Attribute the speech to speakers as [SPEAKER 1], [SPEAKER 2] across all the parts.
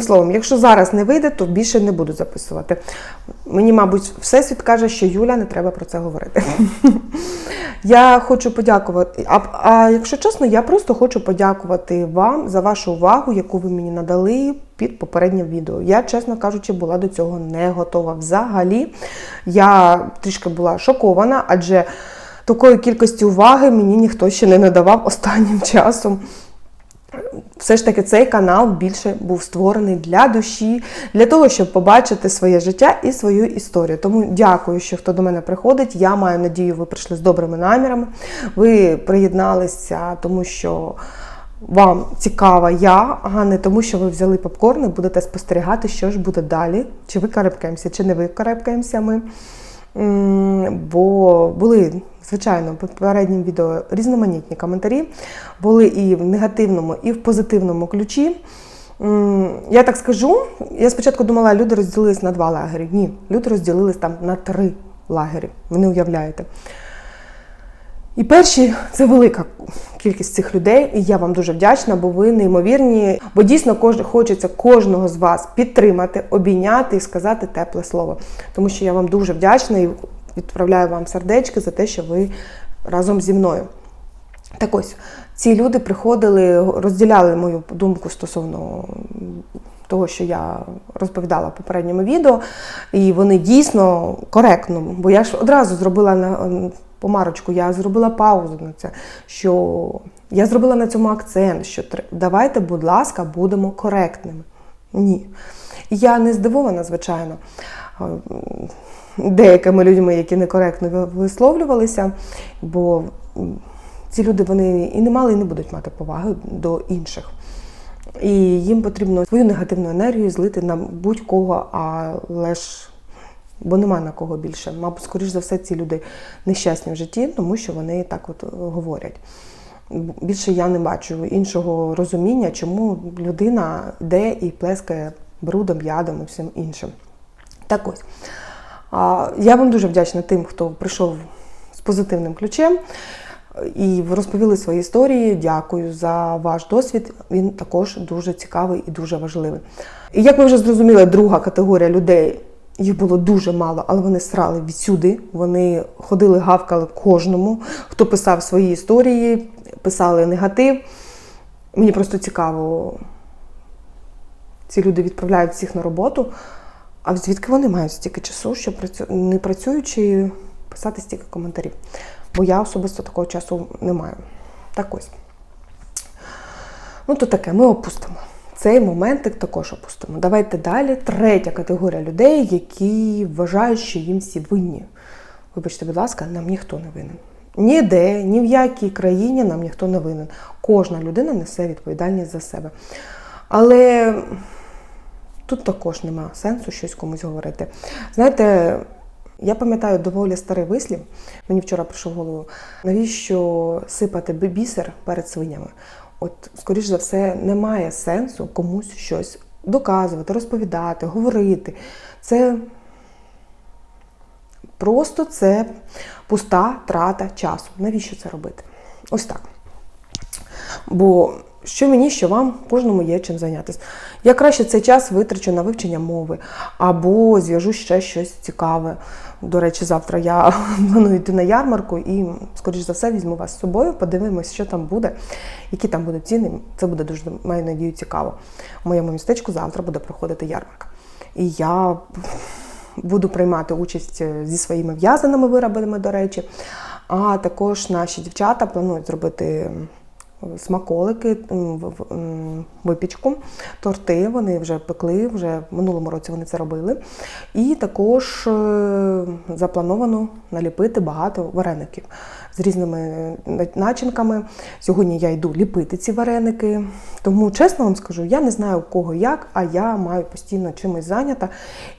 [SPEAKER 1] Словом, якщо зараз не вийде, то більше не буду записувати. Мені, мабуть, всесвіт каже, що Юля не треба про це говорити. Я хочу подякувати. А, а якщо чесно, я просто хочу подякувати вам за вашу увагу, яку ви мені надали під попереднім відео. Я, чесно кажучи, була до цього не готова. Взагалі, я трішки була шокована, адже такої кількості уваги мені ніхто ще не надавав останнім часом. Все ж таки цей канал більше був створений для душі, для того, щоб побачити своє життя і свою історію. Тому дякую, що хто до мене приходить. Я маю надію, ви прийшли з добрими намірами. Ви приєдналися, тому що вам цікава я, а не тому, що ви взяли попкорн і будете спостерігати, що ж буде далі. Чи ви карабкаємося, чи не ви карабкаємося ми. Бо були, звичайно, в попереднім відео різноманітні коментарі, були і в негативному, і в позитивному ключі. Я так скажу, я спочатку думала, люди розділились на два лагері. Ні, люди розділились там на три лагері. Ви не уявляєте. І перші це велика кількість цих людей, і я вам дуже вдячна, бо ви неймовірні. Бо дійсно кож, хочеться кожного з вас підтримати, обійняти і сказати тепле слово. Тому що я вам дуже вдячна і відправляю вам сердечки за те, що ви разом зі мною. Так ось, ці люди приходили, розділяли мою думку стосовно того, що я розповідала в попередньому відео, і вони дійсно коректно, бо я ж одразу зробила на помарочку, я зробила паузу на це, що я зробила на цьому акцент, що давайте, будь ласка, будемо коректними. Ні. Я не здивована, звичайно, е, деякими людьми, які некоректно висловлювалися, бо ці люди вони і не мали, і не будуть мати поваги до інших. І їм потрібно свою негативну енергію злити на будь-кого, але ж бо нема на кого більше. Мабуть, скоріш за все, ці люди нещасні в житті, тому що вони так от е, говорять. Більше я не бачу іншого розуміння, чому людина йде і плескає брудом, ядом і всім іншим. Так ось. Я вам дуже вдячна тим, хто прийшов з позитивним ключем і розповіли свої історії. Дякую за ваш досвід. Він також дуже цікавий і дуже важливий. І як ви вже зрозуміли, друга категорія людей. Їх було дуже мало, але вони срали відсюди. Вони ходили, гавкали кожному, хто писав свої історії, писали негатив. Мені просто цікаво, ці люди відправляють всіх на роботу. А звідки вони мають стільки часу, працю- не працюючи, писати стільки коментарів? Бо я особисто такого часу не маю. Так ось. Ну, то таке, ми опустимо. Цей моментик також опустимо. Давайте далі. Третя категорія людей, які вважають, що їм всі винні. Вибачте, будь ласка, нам ніхто не винен. Ніде, ні в якій країні нам ніхто не винен. Кожна людина несе відповідальність за себе. Але тут також нема сенсу щось комусь говорити. Знаєте, я пам'ятаю доволі старий вислів. Мені вчора прийшов голову. Навіщо сипати бісер перед свинями? От, скоріш за все, немає сенсу комусь щось доказувати, розповідати, говорити. Це просто це пуста трата часу. Навіщо це робити? Ось так. Бо що мені, що вам, кожному є чим зайнятися. Я краще цей час витрачу на вивчення мови або зв'яжу ще щось цікаве. До речі, завтра я планую йти на ярмарку і, скоріш за все, візьму вас з собою, подивимось, що там буде, які там будуть ціни. Це буде дуже, маю надію, цікаво. У моєму містечку завтра буде проходити ярмарка. І я буду приймати участь е, зі своїми в'язаними виробами, до речі. А також наші дівчата планують зробити смаколики, випічку, торти. Вони вже пекли, вже в минулому році вони це робили. І також е, заплановано наліпити багато вареників з різними начинками. Сьогодні я йду ліпити ці вареники. Тому, чесно вам скажу, я не знаю у кого як, а я маю постійно чимось зайнята.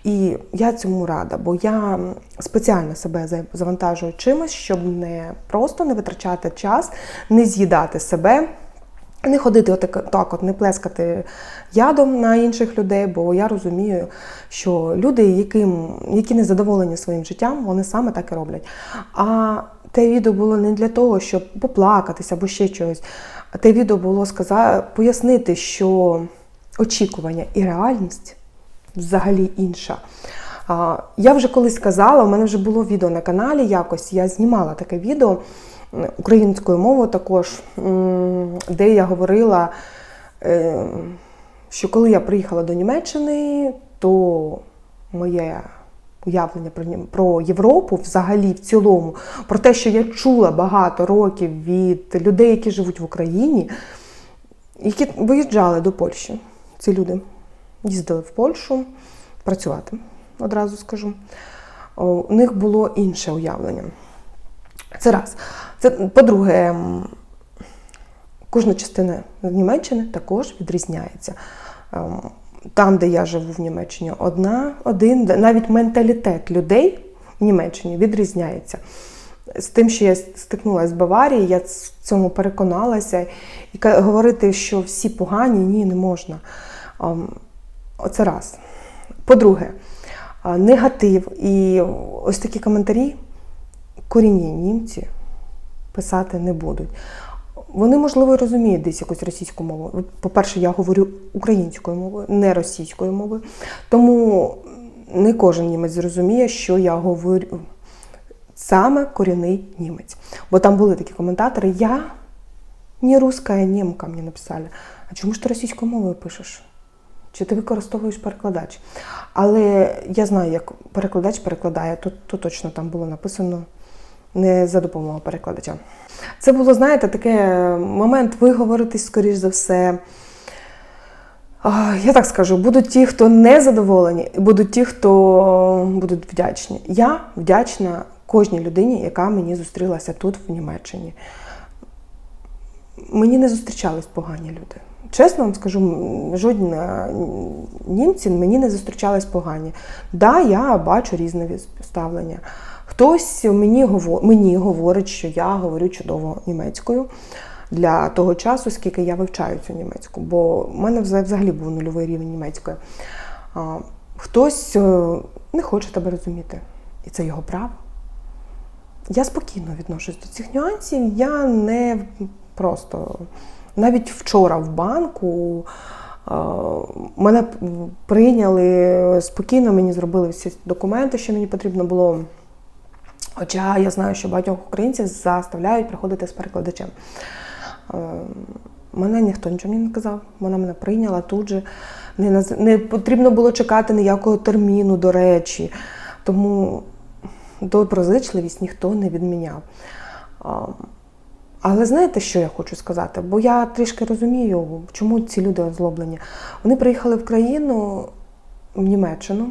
[SPEAKER 1] І я цьому рада, бо я спеціально себе завантажую чимось, щоб не просто не витрачати час, не з'їдати себе. Не ходити отак, так, от не плескати ядом на інших людей, бо я розумію, що люди, яким, які не задоволені своїм життям, вони саме так і роблять. А те відео було не для того, щоб поплакатися або ще чогось. Те відео було сказати, пояснити, що очікування і реальність взагалі інша. Я вже колись казала, у мене вже було відео на каналі якось, я знімала таке відео українською мовою також, де я говорила, е, що коли я приїхала до Німеччини, то моє уявлення про, про Європу взагалі в цілому, про те, що я чула багато років від людей, які живуть в Україні, які виїжджали до Польщі. Ці люди їздили в Польщу працювати, одразу скажу. У них було інше уявлення. Це раз. Це, по-друге, кожна частина Німеччини також відрізняється. Там, де я живу в Німеччині, одна, один, навіть менталітет людей в Німеччині відрізняється. З тим, що я стикнулася з Баварією, я в цьому переконалася. І говорити, що всі погані, ні, не можна. Оце раз. По-друге, негатив і ось такі коментарі корінні німці писати не будуть. Вони, можливо, розуміють десь якусь російську мову. По-перше, я говорю українською мовою, не російською мовою. Тому не кожен німець зрозуміє, що я говорю саме корінний німець. Бо там були такі коментатори, я не русская немка, мені написали. А чому ж ти російською мовою пишеш? Чи ти використовуєш перекладач? Але я знаю, як перекладач перекладає, то, то точно там було написано не за допомогою перекладача. Це було, знаєте, таке момент виговоритись, скоріш за все. Я так скажу, будуть ті, хто не задоволені, і будуть ті, хто будуть вдячні. Я вдячна кожній людині, яка мені зустрілася тут, в Німеччині. Мені не зустрічались погані люди. Чесно вам скажу, жодні е, німці мені не зустрічались погані. Да, я бачу різне ставлення. Хтось мені, гово- мені говорить, що я говорю чудово німецькою для того часу, скільки я вивчаю цю німецьку, бо в мене взагалі був нульовий рівень німецької. Хтось е, не хоче тебе розуміти, і це його право. Я спокійно відношусь до цих нюансів. Я не просто навіть вчора в банку е, мене прийняли спокійно, мені зробили всі документи, що мені потрібно було. Хоча я знаю, що багатьох українців заставляють приходити з перекладачем. Е, Мене ніхто нічого не казав, вона мене прийняла тут же. Не, наз... не потрібно було чекати ніякого терміну, до речі. Тому доброзичливість ніхто не відміняв. Але знаєте, що я хочу сказати? Бо я трішки розумію, чому ці люди озлоблені. Вони приїхали в країну, в Німеччину,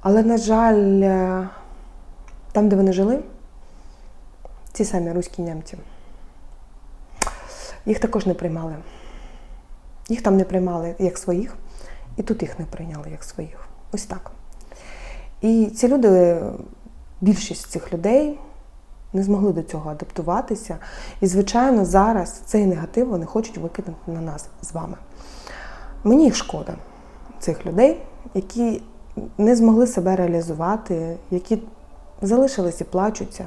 [SPEAKER 1] але, на жаль, е, там, де вони жили, ці самі руські німці, їх також не приймали. Їх там не приймали як своїх, і тут їх не прийняли як своїх. Ось так. І ці люди, більшість цих людей не змогли до цього адаптуватися. І, звичайно, зараз цей негатив вони хочуть викинути на нас з вами. Мені їх шкода, цих людей, які не змогли себе реалізувати, які залишились і плачуться,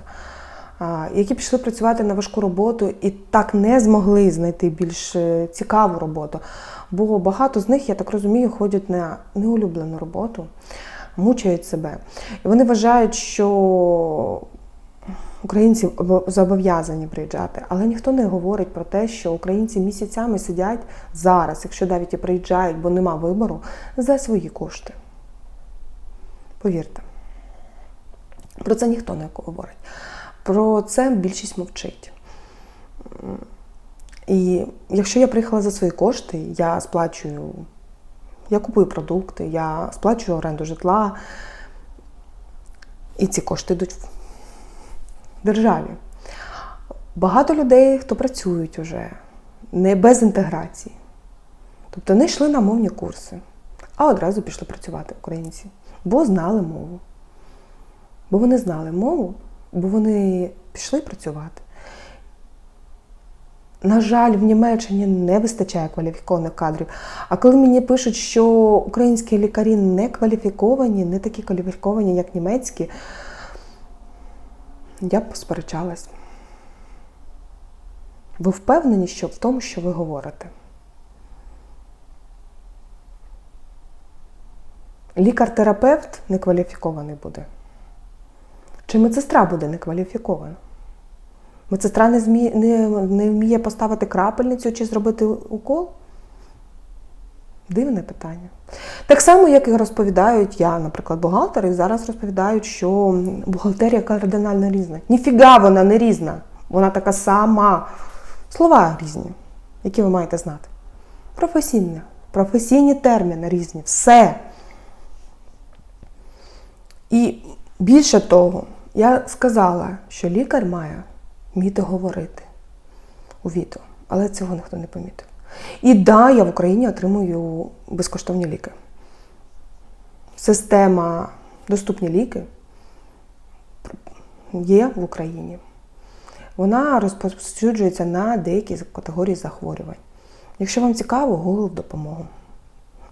[SPEAKER 1] які пішли працювати на важку роботу і так не змогли знайти більш е, цікаву роботу. Бо багато з них, я так розумію, ходять на неулюблену роботу, мучають себе. І вони вважають, що українці зобов'язані приїжджати, але ніхто не говорить про те, що українці місяцями сидять зараз, якщо навіть і приїжджають, бо нема вибору, за свої кошти. Повірте. Про це ніхто не говорить. Про це більшість мовчить. І якщо я приїхала за свої кошти, я сплачую, я купую продукти, я сплачую оренду житла, і ці кошти йдуть в державі. Багато людей, хто працюють уже, не без інтеграції. Тобто не йшли на мовні курси, а одразу пішли працювати українці, бо знали мову. Бо вони знали мову, бо вони пішли працювати. На жаль, в Німеччині не вистачає кваліфікованих кадрів. А коли мені пишуть, що українські лікарі не кваліфіковані, не такі кваліфіковані, як німецькі, я б посперечалась. Ви впевнені що в тому, що ви говорите? лікар-терапевт некваліфікований буде. Чи медсестра буде некваліфікована? Медсестра не, змі... не, не вміє поставити крапельницю чи зробити укол? Дивне питання. Так само, як і розповідають, я, наприклад, бухгалтер, і зараз розповідають, що бухгалтерія кардинально різна. Ніфіга вона не різна. Вона така сама. Слова різні, які ви маєте знати. Професійне, професійні терміни різні. Все. І більше того, я сказала, що лікар має вміти говорити у відео, але цього ніхто не помітив. І да, я в Україні отримую безкоштовні ліки. Система доступні ліки є в Україні. Вона розповсюджується на деякі категорії захворювань. Якщо вам цікаво, Google допомогу.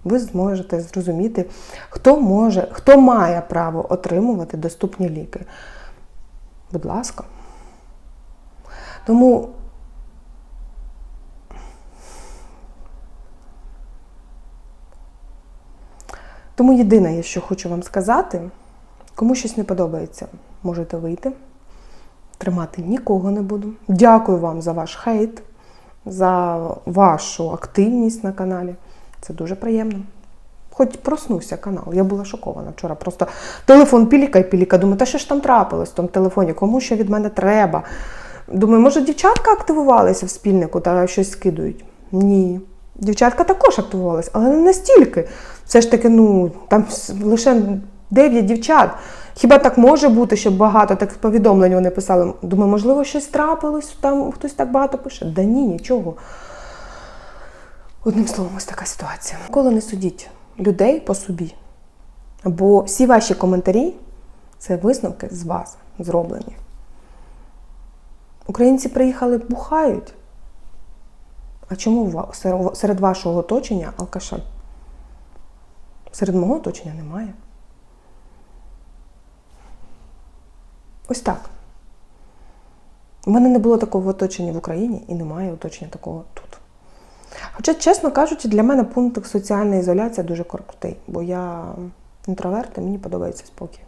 [SPEAKER 1] Ви зможете зрозуміти, хто може, хто має право отримувати доступні ліки. Будь ласка. Тому Тому єдине, що хочу вам сказати, кому щось не подобається, можете вийти. Тримати нікого не буду. Дякую вам за ваш хейт, за вашу активність на каналі. Це дуже приємно. Хоч проснувся канал. Я була шокована вчора. Просто телефон піліка і піліка. Думаю, та що ж там трапилось в тому телефоні? Кому що від мене треба? Думаю, може, дівчатка активувалися в спільнику та щось скидують? Ні. Дівчатка також активувалися, але не настільки. Все ж таки, ну, там лише 9 дівчат. Хіба так може бути, щоб багато таких повідомлень вони писали? Думаю, можливо, щось трапилось, там хтось так багато пише. Да ні, нічого. Одним словом, ось така ситуація. Ніколи не судіть людей по собі. Бо всі ваші коментарі це висновки з вас зроблені. Українці приїхали, бухають. А чому серед вашого оточення алкаша? Серед мого оточення немає. Ось так. У мене не було такого оточення в Україні і немає оточення такого тут. Хоча, чесно кажучи, для мене пункт соціальна ізоляція дуже крутий, бо я інтроверт і мені подобається спокій.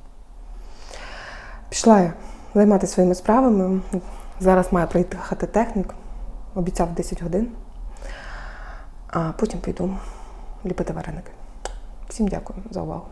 [SPEAKER 1] Пішла я займатися своїми справами. Зараз має приїхати технік, обіцяв 10 годин, а потім піду ліпити вареники. Всім дякую за увагу.